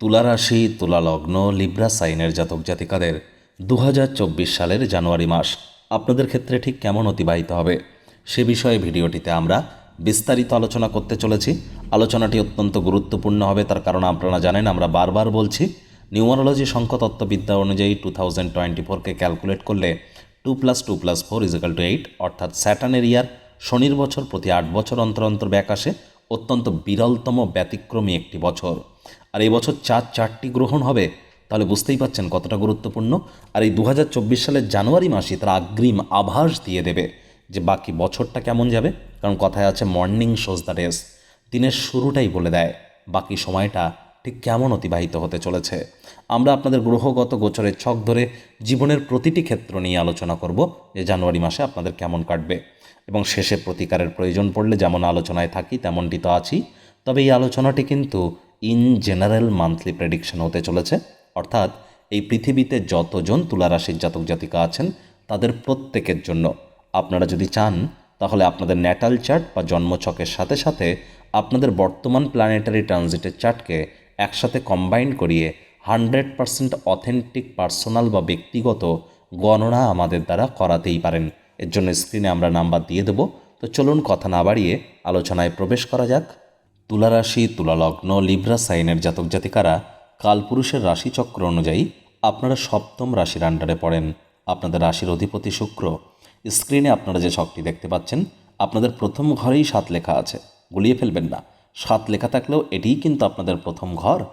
তুলা রাশি তুলা লগ্ন লিব্রা সাইনের জাতক জাতিকাদের দু হাজার চব্বিশ সালের জানুয়ারি মাস আপনাদের ক্ষেত্রে ঠিক কেমন অতিবাহিত হবে? সে বিষয়ে ভিডিওটিতে আমরা বিস্তারিত আলোচনা করতে চলেছি। আলোচনাটি অত্যন্ত গুরুত্বপূর্ণ হবে, তার কারণ আপনারা জানেন, আমরা বারবার বলছি, নিউমারোলজি সংখ্যাতত্ত্ববিদ্যা অনুযায়ী টু থাউজেন্ড টোয়েন্টি ফোরকে ক্যালকুলেট করলে two plus two plus four is equal two eight অর্থাৎ স্যাটানের ইয়ার শনির বছর প্রতি আট বছর অন্তর অন্তর ব্যাক আসে, অত্যন্ত বিরলতম ব্যতিক্রমী একটি বছর। আর এই বছর চার চারটি গ্রহণ হবে, তাহলে বুঝতেই পাচ্ছেন কতটা গুরুত্বপূর্ণ। আর এই দু হাজার চব্বিশ সালের জানুয়ারি মাসে তারা আগ্রিম আভাস দিয়ে দেবে যে বাকি বছরটা কেমন যাবে, কারণ কথায় আছে মর্নিং শোজ দ্য ডেস দিনের শুরুটাই বলে দেয়, বাকি সময়টা ঠিক কেমন অতিবাহিত হতে চলেছে। আমরা আপনাদের গ্রহগত গোচরের ছক ধরে জীবনের প্রতিটি ক্ষেত্র নিয়ে আলোচনা করব যে জানুয়ারি মাসে আপনাদের কেমন কাটবে। এবং শেষে প্রতিকারের প্রয়োজন পড়লে যেমন আলোচনায় থাকি, তেমনটি তো আছি তবে এই আলোচনাটি কিন্তু ইন জেনারেল মান্থলি প্রেডিকশন হতে চলেছে, অর্থাৎ এই পৃথিবীতে যতজন তুলারাশির জাতক জাতিকা আছেন, তাদের প্রত্যেকের জন্য। আপনারা যদি চান, তাহলে আপনাদের ন্যাটাল চার্ট বা জন্মছকের সাথে সাথে আপনাদের বর্তমান প্ল্যানেটারি ট্রানজিটের চার্টকে একসাথে কম্বাইন করিয়ে হান্ড্রেড পারসেন্ট অথেন্টিক পার্সোনাল বা ব্যক্তিগত গণনা আমাদের দ্বারা করাতেই পারেন। এর জন্য স্ক্রিনে আমরা নাম্বার দিয়ে দেবো। তো চলুন কথা না বাড়িয়ে আলোচনায় প্রবেশ করা যাক। তুলারাশি, তুলালগ্ন লিব্রা সাইনের জাতক জাতিকারা কালপুরুষের রাশিচক্র অনুযায়ী আপনারা সপ্তম রাশির আন্ডারে পড়েন। আপনাদের রাশির অধিপতি শুক্র। স্ক্রিনে আপনারা যে ছকটি দেখতে পাচ্ছেন, আপনাদের প্রথম ঘরেই সাত লেখা আছে। গুলিয়ে ফেলবেন না। সাত লেখা থাকলেও এটিই কিন্তু আপনাদের প্রথম ঘর।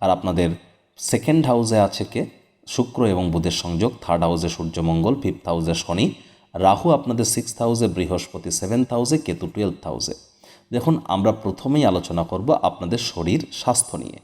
আর আপনাদের সেকেন্ড হাউসে আছে কে? শুক্র এবং বুধের সংযোগ। থার্ড হাউসে সূর্যমঙ্গল ফিফথ হাউসে শনি। রাহু আপনাদের সিক্স হাউসে বৃহস্পতি সেভেন্থ হাউসে কেতু টুয়েলভ হাউসে দেখুন, আমরা প্রথমেই আলোচনা করব আপনাদের শরীর স্বাস্থ্য নিয়ে।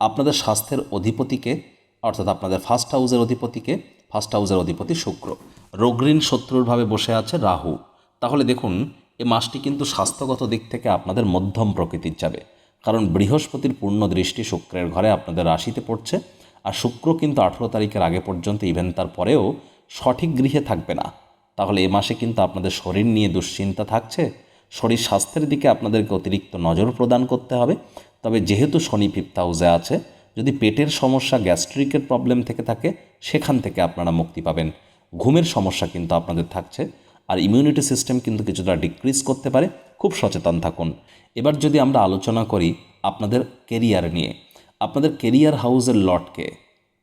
আপনাদের স্বাস্থ্যের অধিপতিকে, অর্থাৎ আপনাদের ফার্স্ট হাউসের অধিপতিকে, ফার্স্ট হাউসের অধিপতি শুক্র। রোগঋণ শত্রুরভাবে বসে আছে রাহু। তাহলে দেখুন, এ মাসটি কিন্তু স্বাস্থ্যগত দিক থেকে আপনাদের মধ্যম প্রকৃতির যাবে। কারণ বৃহস্পতির পূর্ণ দৃষ্টি শুক্রের ঘরে আপনাদের রাশিতে পড়ছে, আর শুক্র কিন্তু আঠেরো তারিখের আগে পর্যন্ত ইভেন তার পরেও সঠিক গৃহে থাকবে না। তাহলে এ মাসে কিন্তু আপনাদের শরীর নিয়ে দুশ্চিন্তা থাকছে শরীর স্বাস্থ্যের দিকে আপনাদেরকে অতিরিক্ত নজর প্রদান করতে হবে। তবে যেহেতু শনি ফিফথ হাউসে আছে, যদি পেটের সমস্যা, গ্যাস্ট্রিকের প্রবলেম থেকে থাকে, সেখান থেকে আপনারা মুক্তি পাবেন। ঘুমের সমস্যা কিন্তু আপনাদের থাকছে, আর ইমিউনিটি সিস্টেম কিন্তু কিছুটা ডিক্রিজ করতে পারে। খুব সচেতন থাকুন। এবার যদি আমরা আলোচনা করি আপনাদের কেরিয়ার নিয়ে। আপনাদের কেরিয়ার হাউসের লটকে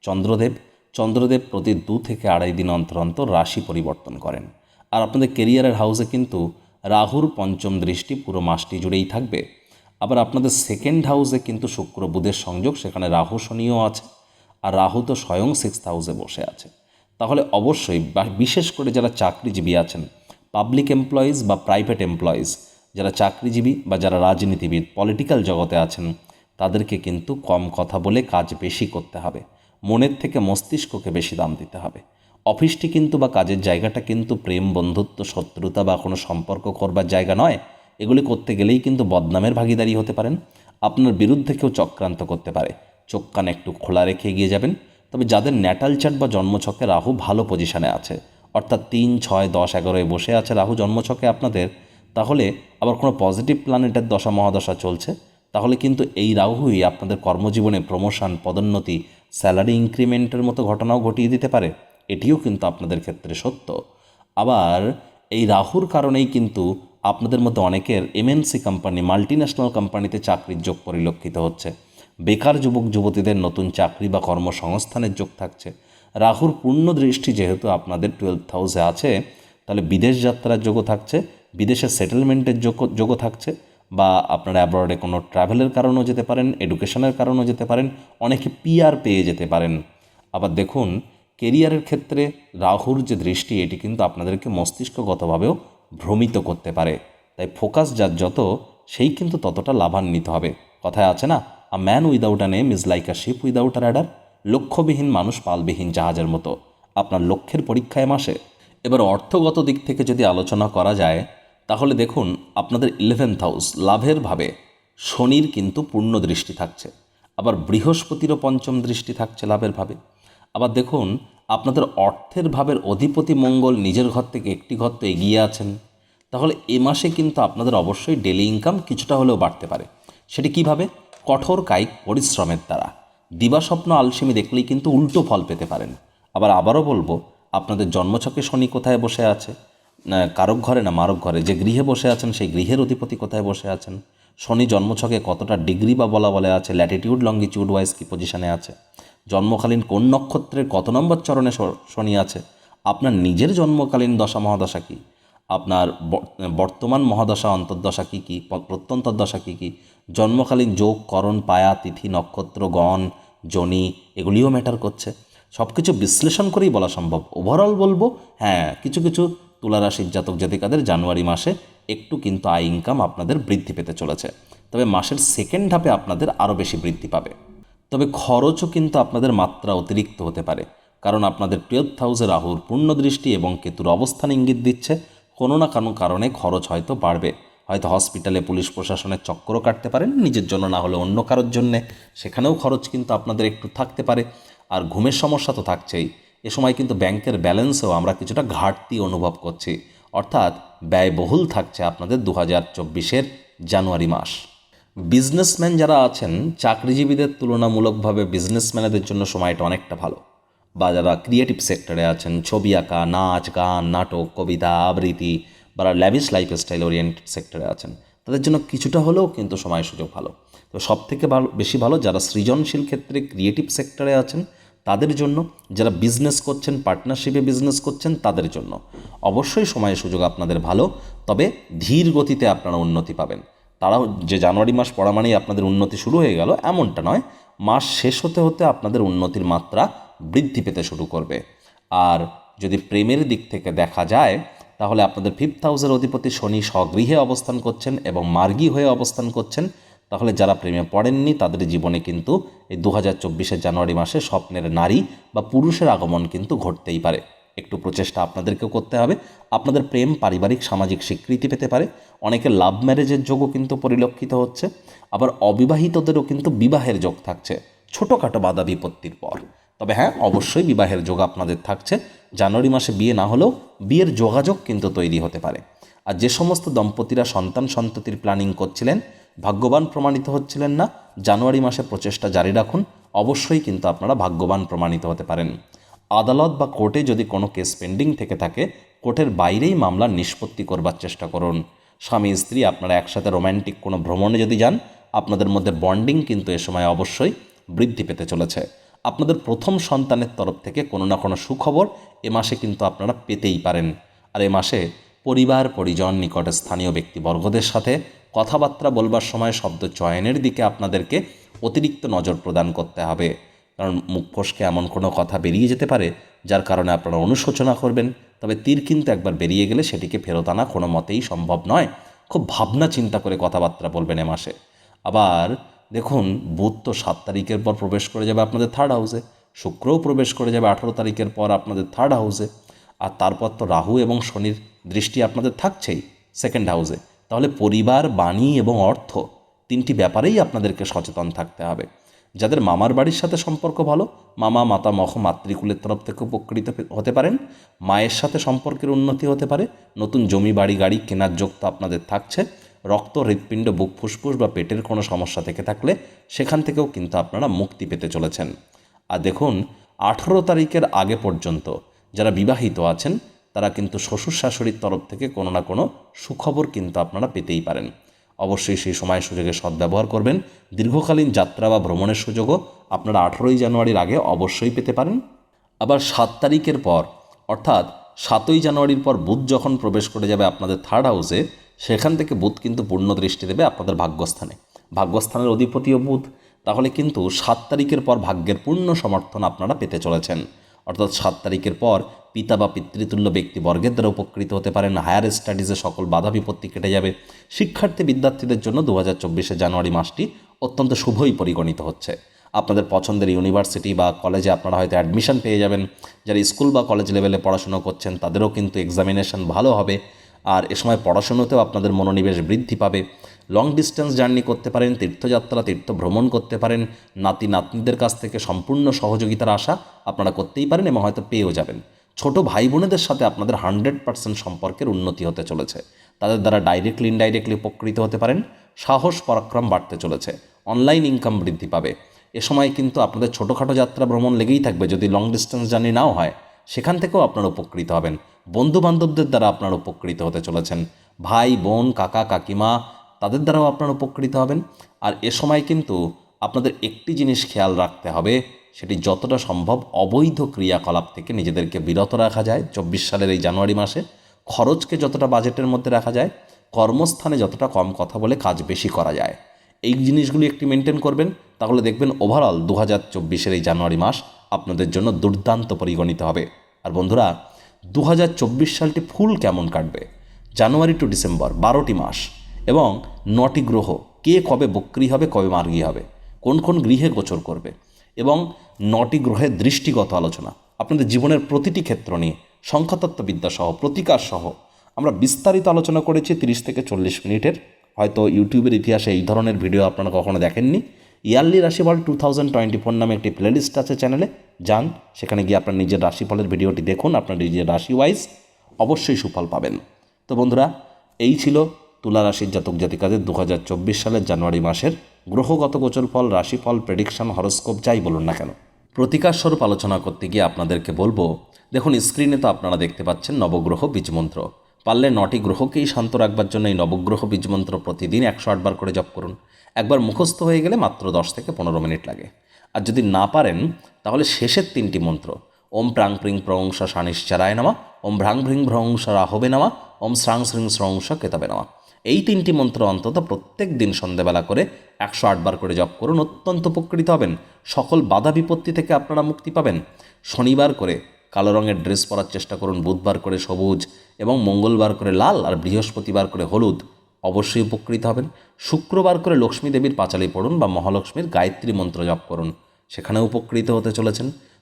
চন্দ্রদেব। চন্দ্রদেব প্রতি দু থেকে আড়াই দিন অন্তর অন্তর রাশি পরিবর্তন করেন। আর আপনাদের কেরিয়ারের হাউসে কিন্তু রাহুর পঞ্চম দৃষ্টি পুরো মাসটি জুড়েই থাকবে। আবার আপনাদের সেকেন্ড হাউসে কিন্তু শুক্র বুধের সংযোগ, সেখানে রাহু শনিও আছে, আর রাহু তো স্বয়ং সিক্সথ হাউসে বসে আছে। তাহলে অবশ্যই বিশেষ করে যারা চাকরিজীবী আছেন পাবলিক এমপ্লয়িজ বা প্রাইভেট এমপ্লয়িজ যারা চাকরিজীবী বা যারা রাজনীতিবিদ পলিটিক্যাল জগতে আছেন, তাদেরকে কিন্তু কম কথা বলে কাজ বেশি করতে হবে। মনের থেকে মস্তিষ্ককে বেশি দাম দিতে হবে। অফিসটি কিন্তু বা কাজের জায়গাটা কিন্তু প্রেম, বন্ধুত্ব, শত্রুতা বা কোনো সম্পর্ক করবার জায়গা নয়। এগুলি করতে গেলেই কিন্তু বদনামের ভাগিদারি হতে পারেন। আপনার বিরুদ্ধে কেউ চক্রান্ত করতে পারে। চোখ কান একটু খোলা রেখে এগিয়ে যাবেন। তবে যাদের ন্যাটাল চার্ট বা জন্মছকে রাহু ভালো পজিশানে আছে, অর্থাৎ তিন, ছয়, দশ এগারোয় বসে আছে রাহু জন্মছকে আপনাদের, তাহলে আবার কোনো পজিটিভ প্ল্যানেটের দশা, মহাদশা চলছে। তাহলে কিন্তু এই রাহুই আপনাদের কর্মজীবনে প্রমোশন পদোন্নতি স্যালারি ইনক্রিমেন্টের মতো ঘটনাও ঘটিয়ে দিতে পারে। এটিও কিন্তু আপনাদের ক্ষেত্রে সত্য। আবার এই রাহুর কারণেই কিন্তু আপনাদের মধ্যে অনেকের এমএনসি কোম্পানি মাল্টি ন্যাশনাল কোম্পানিতে চাকরির যোগ পরিলক্ষিত হচ্ছে। বেকার যুবক, যুবতীদের নতুন চাকরি বা কর্মসংস্থানের যোগ থাকছে। রাহুর পূর্ণ দৃষ্টি যেহেতু আপনাদের টুয়েলভ হাউসে আছে, তাহলে বিদেশ যাত্রার যোগও থাকছে, বিদেশে সেটেলমেন্টের যোগ যোগও থাকছে বা আপনারা অ্যাব্রডে কোনো ট্রাভেলের কারণেও যেতে পারেন এডুকেশনের কারণেও যেতে পারেন, অনেকে পিআর পেয়ে যেতে পারেন। আবার দেখুন কেরিয়ারের ক্ষেত্রে রাহুর যে দৃষ্টি, এটি কিন্তু আপনাদেরকে মস্তিষ্কগতভাবেও ভ্রমিত করতে পারে। তাই ফোকাস যার যত, সেই কিন্তু ততটা লাভান্বিত হবে। কথায় আছে না a man without a name is like a ship without a rudder লক্ষ্যবিহীন মানুষ পালবিহীন জাহাজের মতো। আপনার লক্ষ্যের পরীক্ষায় মাসে। এবার অর্থগত দিক থেকে যদি আলোচনা করা যায়, তাহলে দেখুন, আপনাদের ইলেভেন্থ হাউস লাভের ভাবে শনির কিন্তু পূর্ণ দৃষ্টি থাকছে। আবার বৃহস্পতিরও পঞ্চম দৃষ্টি থাকছে লাভের ভাবে। আবার দেখুন, আপনাদের অর্থের ভাবের অধিপতি মঙ্গল নিজের ঘর থেকে একটি ঘর তো এগিয়ে আছেন। তাহলে এ মাসে কিন্তু আপনাদের অবশ্যই ডেলি ইনকাম কিছুটা হলেও বাড়তে পারে। সেটি কীভাবে? কঠোর কায়িক পরিশ্রমের দ্বারা। দিবাস্বপ্ন আলসেমি দেখলেই কিন্তু উল্টো ফল পেতে পারেন। আবার আবারও বলব, আপনাদের জন্মছকে শনি কোথায় বসে আছে? কারক ঘরে না মারক ঘরে? যে গৃহে বসে আছেন, সেই গৃহের অধিপতি কোথায় বসে আছেন? শনি জন্মছকে কতটা ডিগ্রি বা বলা বলে আছে? ল্যাটিটিউড লঙ্গিটিউড ওয়াইজ কি পজিশনে আছে? জন্মকালীন কোন নক্ষত্রের কত নম্বর চরণে শনি আছে? আপনার নিজের জন্মকালীন দশা মহাদশা কী? আপনার বর্তমান মহাদশা, অন্তর্দশা কী কী? প্রত্যন্তর্দশা কী কী? জন্মকালীন যোগ, করণ, পায়া, তিথি, নক্ষত্র, গণ, জনি, এগুলিও ম্যাটার করছে। সব কিছু বিশ্লেষণ করেই বলা সম্ভব। ওভারঅল বলব হ্যাঁ কিছু কিছু তুলারাশির জাতক জাতিকাদের জানুয়ারি মাসে একটু কিন্তু আয় ইনকাম আপনাদের বৃদ্ধি পেতে চলেছে। তবে মাসের সেকেন্ড ধাপে আপনাদের আরও বেশি বৃদ্ধি পাবে। তবে খরচও কিন্তু আপনাদের মাত্রা অতিরিক্ত হতে পারে। কারণ আপনাদের টুয়েলভ হাউসে রাহুর পূর্ণ দৃষ্টি এবং কেতুর অবস্থান ইঙ্গিত দিচ্ছে। কোনো না কোনো কারণে খরচ হয়তো বাড়বে। হয়তো হসপিটালে পুলিশ প্রশাসনের চক্করও কাটতে পারেন নিজের জন্য না হলে অন্য কারোর জন্যে। সেখানেও খরচ কিন্তু আপনাদের একটু থাকতে পারে। আর ঘুমের সমস্যা তো থাকছেই। এ সময় কিন্তু ব্যাংকের ব্যালেন্সেও আমরা কিছুটা ঘাটতি অনুভব করছি। অর্থাৎ ব্যয়বহুল থাকছে আপনাদের দু হাজার চব্বিশের জানুয়ারি মাস। বিজনেসম্যান যারা আছেন, চাকরিজীবীদের তুলনামূলকভাবে বিজনেসম্যানদের জন্য সময়টা অনেকটা ভালো। বা যারা ক্রিয়েটিভ সেক্টরে আছেন, ছবি আঁকা, নাচ, গান, নাটক, কবিতা, আবৃত্তি, বা ল্যাভিশ লাইফস্টাইল ওরিয়েন্টেড সেক্টরে আছেন, তাদের জন্য কিছুটা হলেও কিন্তু সময় সুযোগ ভালো। তো সব থেকে ভালো, বেশি ভালো যারা সৃজনশীল ক্ষেত্রে ক্রিয়েটিভ সেক্টরে আছেন, তাদের জন্য, যারা বিজনেস করছেন পার্টনারশিপে বিজনেস করছেন, তাদের জন্য। অবশ্যই সময় সুযোগ আপনাদের ভালো, তবে ধীর গতিতে আপনারা উন্নতি পাবেন। তারাও যে জানুয়ারি মাস পড়া মানেই আপনাদের উন্নতি শুরু হয়ে গেল, এমনটা নয়। মাস শেষ হতে হতে আপনাদের উন্নতির মাত্রা বৃদ্ধি পেতে শুরু করবে। আর যদি প্রেমের দিক থেকে দেখা যায়, তাহলে আপনাদের ফিফথ হাউসের অধিপতি শনি স্বগৃহে অবস্থান করছেন এবং মার্গী হয়ে অবস্থান করছেন। তাহলে যারা প্রেমে পড়েননি, তাদের জীবনে কিন্তু এই দু হাজার জানুয়ারি মাসে স্বপ্নের নারী বা পুরুষের আগমন কিন্তু ঘটতেই পারে। একটু প্রচেষ্টা আপনাদেরকেও করতে হবে। আপনাদের প্রেম, পারিবারিক, সামাজিক স্বীকৃতি পেতে পারে। অনেকের লাভ ম্যারেজের যোগও কিন্তু পরিলক্ষিত হচ্ছে। আবার অবিবাহিতদেরও কিন্তু বিবাহের যোগ থাকছে। ছোটোখাটো বাধা বিপত্তির পর। তবে হ্যাঁ অবশ্যই বিবাহের যোগ আপনাদের থাকছে। জানুয়ারি মাসে বিয়ে না হলেও বিয়ের যোগাযোগ কিন্তু তৈরি হতে পারে। আর যে সমস্ত দম্পতিরা সন্তান সন্ততির প্ল্যানিং করছিলেন, ভাগ্যবান প্রমাণিত হচ্ছিলেন না, জানুয়ারি মাসে প্রচেষ্টা জারি রাখুন। অবশ্যই কিন্তু আপনারা ভাগ্যবান প্রমাণিত হতে পারেন। আদালত বা কোর্টে যদি কোনো কেস পেন্ডিং থেকে থাকে, কোর্টের বাইরেই মামলার নিষ্পত্তি করবার চেষ্টা করুন। স্বামী, স্ত্রী আপনারা একসাথে রোম্যান্টিক কোনো ভ্রমণে যদি যান, আপনাদের মধ্যে বন্ডিং কিন্তু এ সময় অবশ্যই বৃদ্ধি পেতে চলেছে। আপনাদের প্রথম সন্তানের তরফ থেকে কোনো না কোনো সুখবর এ মাসে কিন্তু আপনারা পেতেই পারেন। আর এ মাসে পরিবার, পরিজন, নিকটে স্থানীয় ব্যক্তিবর্গদের সাথে কথাবার্তা বলবার সময় শব্দ চয়নের দিকে আপনাদেরকে অতিরিক্ত নজর প্রদান করতে হবে। কারণ মুখ ফসকে এমন কোনো কথা বেরিয়ে যেতে পারে যার কারণে আপনারা অনুশোচনা করবেন। তবে তীর কিন্তু একবার বেরিয়ে গেলে সেটিকে ফেরত আনা কোনো মতেই সম্ভব নয়। খুব ভাবনা চিন্তা করে কথাবার্তা বলবেন এ মাসে। আবার দেখুন, বুধ তো সাত তারিখের পর প্রবেশ করে যাবে আপনাদের থার্ড হাউসে শুক্রও প্রবেশ করে যাবে আঠারো তারিখের পর আপনাদের থার্ড হাউসে আর তারপর তো রাহু এবং শনির দৃষ্টি আপনাদের থাকছেই সেকেন্ড হাউসে তাহলে পরিবার, বাণী এবং অর্থ তিনটি ব্যাপারেই আপনাদেরকে সচেতন থাকতে হবে। যাদের মামার বাড়ির সাথে সম্পর্ক ভালো, মামা, মাতা, মহ, মাতৃকুলের তরফ থেকে উপকৃত হতে পারেন। মায়ের সাথে সম্পর্কের উন্নতি হতে পারে। নতুন জমি, বাড়ি, গাড়ি কেনার যোগ তো আপনাদের থাকছে। রক্ত, হৃৎপিণ্ড, বুক ফুসফুস বা পেটের কোনো সমস্যা থেকে থাকলে সেখান থেকেও কিন্তু আপনারা মুক্তি পেতে চলেছেন। আর দেখুন, আঠেরো তারিখের আগে পর্যন্ত যারা বিবাহিত আছেন, তারা কিন্তু শ্বশুর শাশুড়ির তরফ থেকে কোনো না কোনো সুখবর কিন্তু আপনারা পেতেই পারেন। অবশ্যই সেই সময় সুযোগে সদ্ব্যবহার করবেন। দীর্ঘকালীন যাত্রা বা ভ্রমণের সুযোগও আপনারা আঠেরোই জানুয়ারির আগে অবশ্যই পেতে পারেন। আবার সাত তারিখের পর, অর্থাৎ সাতই জানুয়ারির পর বুধ যখন প্রবেশ করে যাবে আপনাদের থার্ড হাউসে সেখান থেকে বুধ কিন্তু পূর্ণ দৃষ্টি দেবে আপনাদের ভাগ্যস্থানে। ভাগ্যস্থানের অধিপতিও বুধ। তাহলে কিন্তু সাত তারিখের পর ভাগ্যের পূর্ণ সমর্থন আপনারা পেতে চলেছেন। অর্থাৎ সাত তারিখের পর পিতা বা পিতৃতুল্য ব্যক্তিবর্গের দ্বারা উপকৃত হতে পারেন। হায়ার স্টাডিজে সকল বাধা বিপত্তি কেটে যাবে। শিক্ষার্থী বিদ্যার্থীদের জন্য দু হাজার জানুয়ারি মাসটি অত্যন্ত শুভই পরিগণিত হচ্ছে। আপনাদের পছন্দের ইউনিভার্সিটি বা কলেজে আপনারা হয়তো অ্যাডমিশন পেয়ে যাবেন। যারা স্কুল বা কলেজ লেভেলে পড়াশুনো করছেন, তাদেরও কিন্তু এক্সামিনেশন ভালো হবে। আর এ সময় পড়াশুনোতেও আপনাদের মনোনিবেশ বৃদ্ধি পাবে। লং ডিস্টেন্স জার্নি করতে পারেন, তীর্থযাত্রা তীর্থ ভ্রমণ করতে পারেন, নাতি, নাতনিদের কাছ থেকে সম্পূর্ণ সহযোগিতার আশা আপনারা করতেই পারেন এবং হয়তো পেয়েও যাবেন। ছোট ভাই বোনেদের সাথে আপনাদের হান্ড্রেড পার্সেন্ট সম্পর্কের উন্নতি হতে চলেছে। তাদের দ্বারা ডাইরেক্টলি ইনডাইরেক্টলি উপকৃত হতে পারেন। সাহস, পরাক্রম বাড়তে চলেছে। অনলাইন ইনকাম বৃদ্ধি পাবে। এ সময় কিন্তু আপনাদের ছোটোখাটো যাত্রা, ভ্রমণ লেগেই থাকবে। যদি লং ডিস্টেন্স জার্নি নাও হয়, সেখান থেকেও আপনারা উপকৃত হবেন। বন্ধু বান্ধবদের দ্বারা আপনারা উপকৃত হতে চলেছেন। ভাই, বোন, কাকা, কাকিমা তাদের দ্বারাও আপনারা উপকৃত হবেন। আর এ সময় কিন্তু আপনাদের একটি জিনিস খেয়াল রাখতে হবে, সেটি যতটা সম্ভব অবৈধ ক্রিয়াকলাপ থেকে নিজেদেরকে বিরত রাখা যায়। চব্বিশ সালের এই জানুয়ারি মাসে খরচকে যতটা বাজেটের মধ্যে রাখা যায়, কর্মস্থানে যতটা কম কথা বলে কাজ বেশি করা যায়। এই জিনিসগুলি একটি মেনটেন করবেন, তাহলে দেখবেন ওভারঅল দু হাজার চব্বিশের এই জানুয়ারি মাস আপনাদের জন্য দুর্দান্ত পরিগণিত হবে। আর বন্ধুরা দু হাজার চব্বিশ সালটি ফুল কেমন কাটবে? জানুয়ারি টু ডিসেম্বর, বারোটি মাস। এবং নটি গ্রহ, কে কবে বক্রি হবে, কবে মার্গী হবে, কোন কোন গৃহে গোচর করবে এবং নটি গ্রহের দৃষ্টিগত আলোচনা। আপনাদের জীবনের প্রতিটি ক্ষেত্র নিয়ে সংখ্যাতত্ত্ববিদ্যা সহ, প্রতিকার সহ আমরা বিস্তারিত আলোচনা করেছি তিরিশ থেকে চল্লিশ মিনিটের। হয়তো ইউটিউবের ইতিহাসে এই ধরনের ভিডিও আপনারা কখনো দেখেননি। ইয়ারলি রাশিফল টু থাউজেন্ড টোয়েন্টি ফোর নামে একটি প্লেলিস্ট আছে চ্যানেলে। যান, সেখানে গিয়ে আপনার নিজের রাশিফলের ভিডিওটি দেখুন, আপনার নিজের রাশি ওয়াইজ অবশ্যই সুফল পাবেন। তো বন্ধুরা, এই ছিল তুলা রাশির জাতক জাতিকাদের দু হাজার চব্বিশ সালের জানুয়ারি মাসের গ্রহগত গোচর ফল, রাশিফল প্রেডিকশন হরস্কোপ যাই বলুন না কেন। প্রতিকার স্বরূপ আলোচনা করতে গিয়ে আপনাদেরকে বলব, দেখুন স্ক্রিনে তো আপনারা দেখতে পাচ্ছেন নবগ্রহ বীজমন্ত্র। পারলে নটি গ্রহকেই শান্ত রাখবার জন্য এই নবগ্রহ বীজমন্ত্র প্রতিদিন একশো আটবার করে জপ করুন। একবার মুখস্থ হয়ে গেলে মাত্র দশ থেকে পনেরো মিনিট লাগে। আর যদি না পারেন, তাহলে শেষের তিনটি মন্ত্র, ওম প্রাং প্রিং প্রংস শানিশ্চারায় নামা, ওম ভ্রাং ভ্রিং ভ্রংস রাহবে নামা, ওম শ্রাং শ্রিং শ্রংস কেতাবে নামা। এই তিনটি মন্ত্র অন্তত প্রত্যেক দিন সন্ধ্যাবেলা করে একশো আটবার করে জপ করুন, অত্যন্ত উপকৃত হবেন। সকল বাধা বিপত্তি থেকে আপনারা মুক্তি পাবেন। শনিবার করে কালো রঙের ড্রেস পরার চেষ্টা করুন, বুধবার করে সবুজ এবং মঙ্গলবার করে লাল আর বৃহস্পতিবার করে হলুদ। অবশ্যই উপকৃত হবেন। শুক্রবার করে লক্ষ্মী দেবীর পাঁচালি পড়ুন বা মহালক্ষ্মীর গায়ত্রী মন্ত্র জপ করুন। সেখানে উপকৃত হতে চলেছেন।